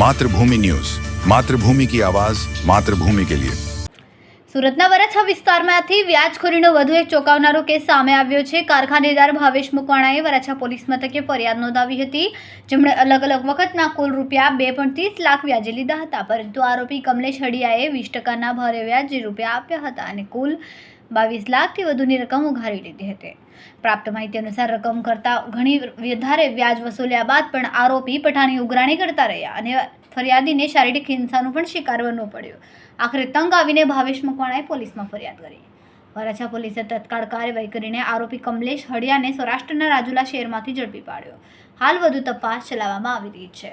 Mathrubhumi news. Mathrubhumi કી આવાઝ માતૃભૂમિ કે લિયે. સુરતના વરાછા વિસ્તારમાંથી વ્યાજખોરીનો વધુ એક ચોંકાવનારો કેસ સામે આવ્યો છે. કારખાનેદાર ભાવેશ મુકવાણાએ વરાછા પોલીસ મથકે ફરિયાદ નોંધાવી હતી. જેમણે અલગ અલગ વખતના કુલ રૂપિયા બે ત્રીસ લાખ વ્યાજે લીધા હતા. પરંતુ આરોપી કમલેશ હડિયાએ વીસ ટકાના ભારે વ્યાજે રૂપિયા આપ્યા હતા અને કુલ બાવીસ લાખથી વધુની રકમ ઉઘારી લીધી હતી. પ્રાપ્ત માહિતી અનુસાર રકમ કરતાં ઘણી વધારે વ્યાજ વસૂલ્યા બાદ પણ આરોપી પઠાણી ઉઘરાણી કરતા રહ્યા અને ફરિયાદીને શારીરિક હિંસાનો પણ શિકાર બનવો પડ્યો. આખરે તંગ આવીને ભાવેશ મકવાણાએ પોલીસમાં ફરિયાદ કરી. વરાછા પોલીસે તત્કાળ કાર્યવાહી કરીને આરોપી કમલેશ હડિયાને સૌરાષ્ટ્રના રાજુલા શહેરમાંથી ઝડપી પાડ્યો. હાલ વધુ તપાસ ચલાવવામાં આવી રહી છે.